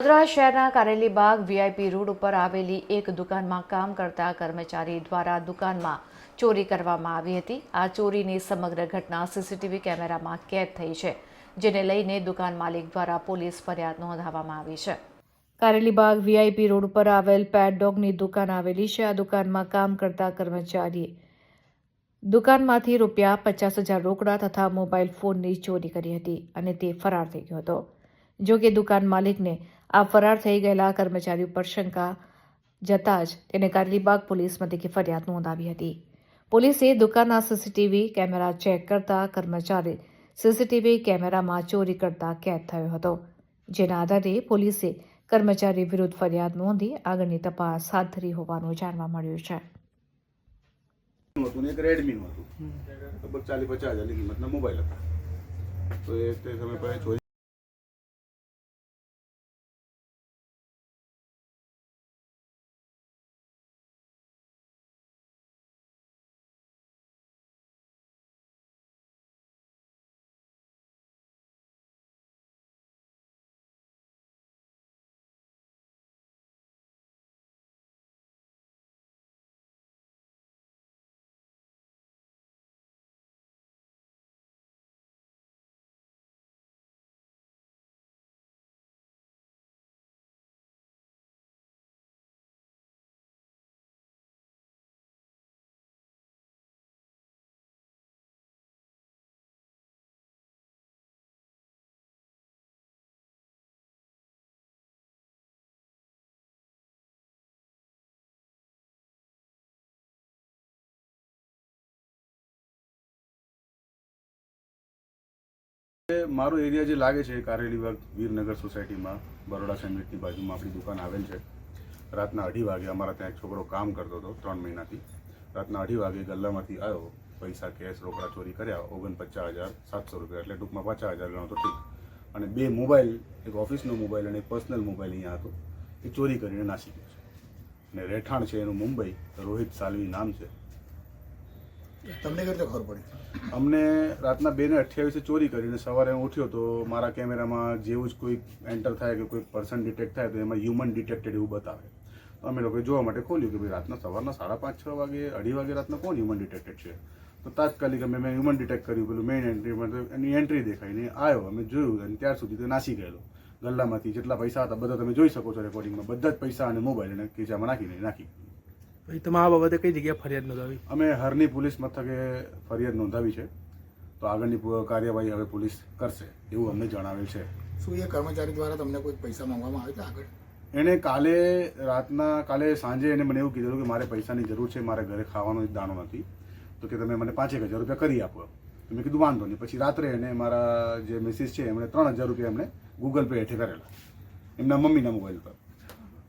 વડોદરા શહેરના Karelibaug VIP road ઉપર આવેલી એક દુકાનમાં કામ કરતા કર્મચારી દ્વારા દુકાનમાં ચોરી કરવામાં આવી હતી. આ ચોરીની સમગ્ર ઘટના સીસીટીવી કેમેરામાં કેદ થઈ છે, જેને લઈને દુકાન માલિક દ્વારા પોલીસ ફરિયાદ નોંધાવવામાં આવી છે. કારેલીબાગ વીઆઈપી રોડ ઉપર આવેલ પેડડોગની દુકાન આવેલી છે. આ દુકાનમાં કામ કરતા કર્મચારીએ દુકાનમાંથી રૂપિયા પચાસ હજાર રોકડા તથા મોબાઈલ ફોનની ચોરી કરી હતી અને તે ફરાર થઈ ગયો હતો. જો કે દુકાન માલિકને આ ફરાર થઈ ગયેલા કર્મચારી ઉપર શંકા જતા જ તેને કારેલીબાગ પોલીસ મથકે ફરિયાદ નોંધાવી હતી. પોલીસે દુકાનના સીસીટીવી કેમેરા ચેક કરતા કર્મચારી સીસીટીવી કેમેરામાં ચોરી કરતા કેદ થયો હતો. જેના આધારે પોલીસે કર્મચારી વિરુદ્ધ ફરિયાદ નોંધી આગળની તપાસ હાથ ધરી હોવાનું જાણવા મળ્યું છે. હતું એક રેડમીનું હતું. લગભગ ચાલીસ પચાસ હજારની કિંમતના મોબાઈલ હતા. તો એ તે સમય પર મારો એરિયા જે લાગે છે કારેલી કારેલીબાગ વીરનગર સોસાયટીમાં, બરોડા સેન્ડવિચની બાજુમાં આપણી દુકાન આવેલ છે. રાતના અઢી વાગે અમારા ત્યાં એક છોકરો કામ કરતો હતો ત્રણ મહિનાથી. રાતના અઢી વાગે ગલ્લામાંથી આવ્યો, પૈસા, કેશ, રોકડા ચોરી કર્યા, ઓગણપચાસ હજાર, સાતસો રૂપિયા એટલે ટૂંકમાં પચાસ હજાર ગણો તો ઠીક. અને બે મોબાઈલ, એક ઓફિસનો મોબાઈલ અને પર્સનલ મોબાઈલ અહીંયા હતો, એ ચોરી કરીને નાસી ગયો છે. અને રહેઠાણ છે એનું મુંબઈ, રોહિત સાલવી નામ છે. તમને કઈ ખબર પડી. અમને રાતના બે ને અઠ્યાવીસે ચોરી કરીને સવારે હું ઉઠ્યો તો મારા કેમેરામાં જેવું જ કોઈ એન્ટર થાય કે કોઈ પર્સન ડિટેક્ટ થાય તો એમાં હ્યુમન ડિટેક્ટેડ એવું બતાવે. તો અમે લોકોએ જોવા માટે ખોલ્યું કે ભાઈ રાતના સવારના સાડા પાંચ, છ વાગે, અઢી વાગે રાતના કોણ હ્યુમન ડિટેક્ટેડ છે? તો તાત્કાલિક અમે મેં હ્યુમન ડિટેક્ટ કર્યું, પેલું મેઇન એન્ટ્રીમાં એની એન્ટ્રી દેખાઈને આવ્યો અમે જોયું અને ત્યાર સુધી તો નાસી ગયેલો. ગલ્લામાંથી જેટલા પૈસા હતા, બધા તમે જોઈ શકો છો રેકોર્ડિંગમાં બધા જ પૈસા અને મોબાઈલ એને ખીચામાં નાખીને નાખી. પછી તમે આ બાબતે કઈ જગ્યાએ ફરિયાદ નોંધાવી? અમે હરની પોલીસ મથકે ફરિયાદ નોંધાવી છે. તો આગળની કાર્યવાહી હવે પોલીસ કરશે એવું અમને જણાવેલ છે. શું એ કર્મચારી દ્વારા તમને કોઈ પૈસા માંગવામાં આવે છે આગળ? એણે કાલે રાતના કાલે સાંજે એને મને એવું કીધું કે મારે પૈસાની જરૂર છે મારે ઘરે ખાવાનો જ દાણો નથી. તો કે તમે મને પાંચેક હજાર રૂપિયા કરી આપો તો મેં કીધું વાંધો નહીં. પછી રાત્રે એને મારા જે મિસિસ છે એમણે ત્રણ હજાર રૂપિયા એમણે ગૂગલ પે હેઠે કરેલા. એમના મમ્મીના મોબાઈલ પર.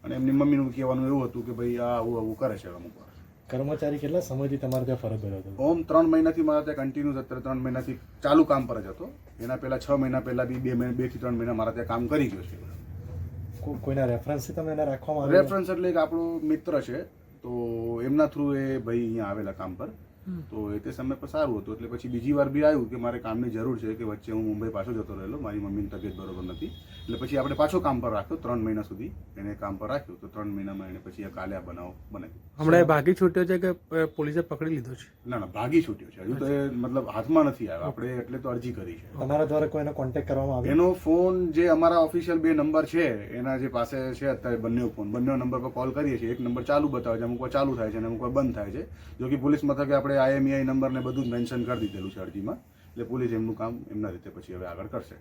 અને એમની મમ્મીનું કહેવાનું એવું હતું કે ભાઈ આ આવું આવું કરે છે અમુક વાર. કર્મચારી કેટલા સમયથી તમારે ત્યાં ફરજ બજાવતો હતો? ઓમ ત્રણ મહિનાથી મારા ત્યાં કન્ટિન્યુ અત્યારે ત્રણ મહિનાથી ચાલુ કામ પર જ હતો. એના પહેલાં છ મહિના પહેલા બી બે મહિના બેથી ત્રણ મહિના મારા ત્યાં કામ કરી ગયો છે. કોઈના રેફરન્સથી તમે એને રાખવામાં રેફરન્સ એટલે એક આપણો મિત્ર છે તો એમના થ્રુ એ ભાઈ અહીંયા આવેલા કામ પર. તો એ તે સમય પર સારું હતું. એટલે પછી બીજી વાર બી આવ્યું કે મારે કામની જરૂર છે કે વચ્ચે હું મુંબઈ પાછો જતો રહેલો. મારી મમ્મીની તબિયત બરોબર નથી. એટલે પછી આપણે પાછો કામ પર રાખ્યો ત્રણ મહિના સુધી એને કામ પર રાખ્યો. તો ત્રણ મહિનામાં એને પછી આ કાલે આ બનાવ બનાવ્યો. હમણાં ભાગી છૂટ્યો છે કે પોલીસે પકડી લીધો છે? ના ના ભાગી છૂટ્યો છે. હજુ તો એ મતલબ હાથમાં નથી આવ્યો. આપણે એટલે તો અરજી કરી છે. અમારા દ્વારા કોઈને કોન્ટેક્ટ કરવામાં આવ્યો? એનો ફોન જે અમારા ઓફિશિયલ બે નંબર છે એના જે પાસે છે અત્યારે બંને ફોન. બંને નંબર પર કોલ કરીએ છીએ. એક નંબર ચાલુ બતાવે છે અમુક ચાલુ થાય છે અને અમુક બંધ થાય છે. જો કે પોલીસ મથકે આપણે આઈએમઈઆઈ નંબર ને બધું જ મેન્શન કરી દીધેલું છે અરજીમાં. એટલે પોલીસ એમનું કામ એમના રીતે પછી હવે આગળ કરશે.